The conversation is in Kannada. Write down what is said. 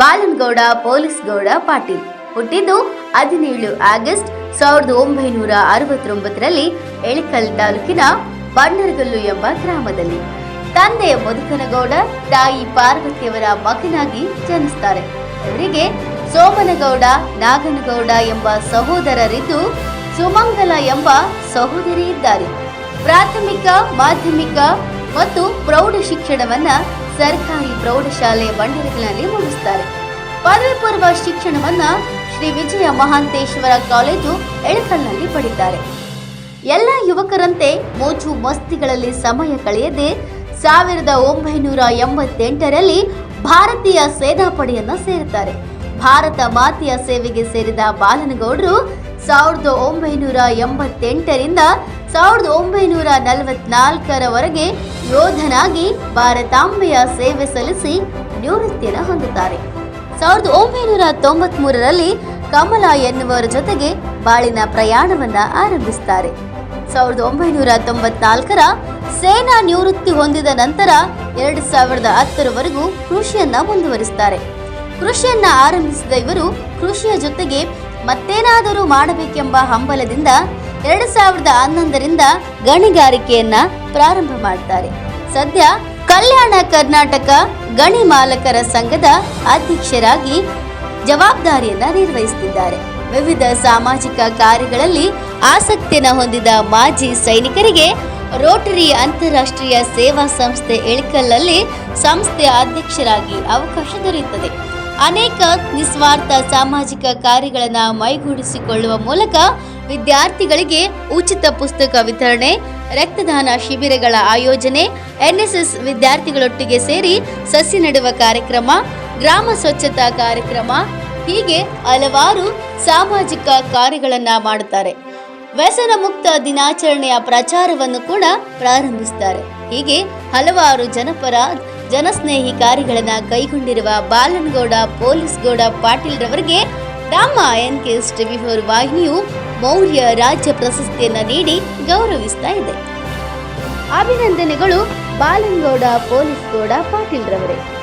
ಬಾಲನಗೌಡ, ಪೊಲೀಸ್ ಗೌಡ, ಪಾಟೀಲ್. ಹುಟ್ಟಿದ್ದು ಹದಿನೇಳು ಆಗಸ್ಟ್ ಸಾವಿರದ ಒಂಬೈನೂರ ಅರವತ್ತೊಂಬತ್ತರಲ್ಲಿ ಎಳಿಕಲ್ ತಾಲೂಕಿನ ಬಂಡರಗಲ್ಲು ಎಂಬ ಗ್ರಾಮದಲ್ಲಿ. ತಂದೆ ಮಧುಕನಗೌಡ ತಾಯಿ ಪಾರ್ವತಿಯವರ ಮಗನಾಗಿ ಜನಿಸ್ತಾರೆ. ಅವರಿಗೆ ಸೋಮನಗೌಡ, ನಾಗನಗೌಡ ಎಂಬ ಸಹೋದರರಿದ್ದು ಸುಮಂಗಲ ಎಂಬ ಸಹೋದರಿ ಇದ್ದಾರೆ. ಪ್ರಾಥಮಿಕ, ಮಾಧ್ಯಮಿಕ ಮತ್ತು ಪ್ರೌಢ ಶಿಕ್ಷಣವನ್ನ ಸರ್ಕಾರಿ ಪ್ರೌಢಶಾಲೆ ಬಂಡರಿಗಳಲ್ಲಿ ಮುಗಿಸ್ತಾರೆ. ಪದವಿ ಪೂರ್ವ ಶಿಕ್ಷಣವನ್ನ ಶ್ರೀ ವಿಜಯ ಮಹಾಂತೇಶ್ವರ ಕಾಲೇಜು ಎಳಕಲ್ನಲ್ಲಿ ಪಡಿತಾರೆ. ಎಲ್ಲ ಯುವಕರಂತೆ ಮೋಜು ಮಸ್ತಿಗಳಲ್ಲಿ ಸಮಯ ಕಳೆಯದೆ ಸಾವಿರದ ಒಂಬೈನೂರ ಎಂಬತ್ತೆಂಟರಲ್ಲಿ ಭಾರತೀಯ ಸೇನಾಪಡೆಯನ್ನ ಸೇರುತ್ತಾರೆ. ಭಾರತ ಮಾತೆಯ ಸೇವೆಗೆ ಸೇರಿದ ಬಾಲನಗೌಡರು ಸಾವಿರದ ಒಂಬೈನೂರ ಎಂಬತ್ತೆಂಟರಿಂದ ಸಾವಿರದ ಒಂಬೈನೂರ ನಲವತ್ನಾಲ್ಕರವರೆಗೆ ಯೋಧನಾಗಿ ಭಾರತಾಂಬೆಯ ಸೇವೆ ಸಲ್ಲಿಸಿ ನಿವೃತ್ತಿಯನ್ನು ಹೊಂದುತ್ತಾರೆ. ಸಾವಿರದ ಒಂಬೈನೂರ ತೊಂಬತ್ಮೂರರಲ್ಲಿ ಕಮಲ ಎನ್ನುವರ ಜೊತೆಗೆ ಬಾಳಿನ ಪ್ರಯಾಣವನ್ನ ಆರಂಭಿಸುತ್ತಾರೆ. ಸಾವಿರದ ಒಂಬೈನೂರ ತೊಂಬತ್ನಾಲ್ಕರ ಸೇನಾ ನಿವೃತ್ತಿ ಹೊಂದಿದ ನಂತರ ಎರಡು ಸಾವಿರದ ಹತ್ತರವರೆಗೂ ಕೃಷಿಯನ್ನ ಮುಂದುವರಿಸುತ್ತಾರೆ. ಕೃಷಿಯನ್ನ ಆರಂಭಿಸಿದ ಇವರು ಕೃಷಿಯ ಜೊತೆಗೆ ಮತ್ತೇನಾದರೂ ಮಾಡಬೇಕೆಂಬ ಹಂಬಲದಿಂದ ಎರಡು ಸಾವಿರದ ಹನ್ನೊಂದರಿಂದ ಗಣಿಗಾರಿಕೆಯನ್ನ ಪ್ರಾರಂಭ ಮಾಡ್ತಾರೆ. ಸದ್ಯ ಕಲ್ಯಾಣ ಕರ್ನಾಟಕ ಗಣಿ ಮಾಲಕರ ಸಂಘದ ಅಧ್ಯಕ್ಷರಾಗಿ ಜವಾಬ್ದಾರಿಯನ್ನ ನಿರ್ವಹಿಸುತ್ತಿದ್ದಾರೆ ವಿವಿಧ ಸಾಮಾಜಿಕ ಕಾರ್ಯಗಳಲ್ಲಿ ಆಸಕ್ತಿಯನ್ನು ಹೊಂದಿದ ಮಾಜಿ ಸೈನಿಕರಿಗೆ ರೋಟರಿ ಅಂತಾರಾಷ್ಟ್ರೀಯ ಸೇವಾ ಸಂಸ್ಥೆ ಇಳಕಲ್ಲಲ್ಲಿ ಸಂಸ್ಥೆಯ ಅಧ್ಯಕ್ಷರಾಗಿ ಅವಕಾಶ ದೊರೆಯುತ್ತದೆ. ಅನೇಕ ನಿಸ್ವಾರ್ಥ ಸಾಮಾಜಿಕ ಕಾರ್ಯಗಳನ್ನು ಮೈಗೂಡಿಸಿಕೊಳ್ಳುವ ಮೂಲಕ ವಿದ್ಯಾರ್ಥಿಗಳಿಗೆ ಉಚಿತ ಪುಸ್ತಕ ವಿತರಣೆ, ರಕ್ತದಾನ ಶಿಬಿರಗಳ ಆಯೋಜನೆ, ಎನ್ಎಸ್ಎಸ್ ವಿದ್ಯಾರ್ಥಿಗಳೊಟ್ಟಿಗೆ ಸೇರಿ ಸಸಿ ನೆಡುವ ಕಾರ್ಯಕ್ರಮ, ಗ್ರಾಮ ಸ್ವಚ್ಛತಾ ಕಾರ್ಯಕ್ರಮ, ಹೀಗೆ ಹಲವಾರು ಸಾಮಾಜಿಕ ಕಾರ್ಯಗಳನ್ನ ಮಾಡುತ್ತಾರೆ. ವ್ಯಸನ ಮುಕ್ತ ದಿನಾಚರಣೆಯ ಪ್ರಚಾರವನ್ನು ಕೂಡ ಪ್ರಾರಂಭಿಸುತ್ತಾರೆ. ಹೀಗೆ ಹಲವಾರು ಜನಪರ, ಜನಸ್ನೇಹಿ ಕಾರ್ಯಗಳನ್ನ ಕೈಗೊಂಡಿರುವ ಬಾಲನಗೌಡ ಪೊಲೀಸ್ ಗೌಡ ಪಾಟೀಲ್ ರವರಿಗೆ ನಮ್ಮ ಎನ್ ಕೆ ಟಿವಿ ಫೋರ್ ವಾಹಿನಿಯು ಮೌರ್ಯ ರಾಜ್ಯ ಪ್ರಶಸ್ತಿಯನ್ನ ನೀಡಿ ಗೌರವಿಸ್ತಾ ಇದೆ. ಅಭಿನಂದನೆಗಳು ಬಾಲನಗೌಡ ಪೊಲೀಸ್ ಗೌಡ ಪಾಟೀಲ್ ರವರೇ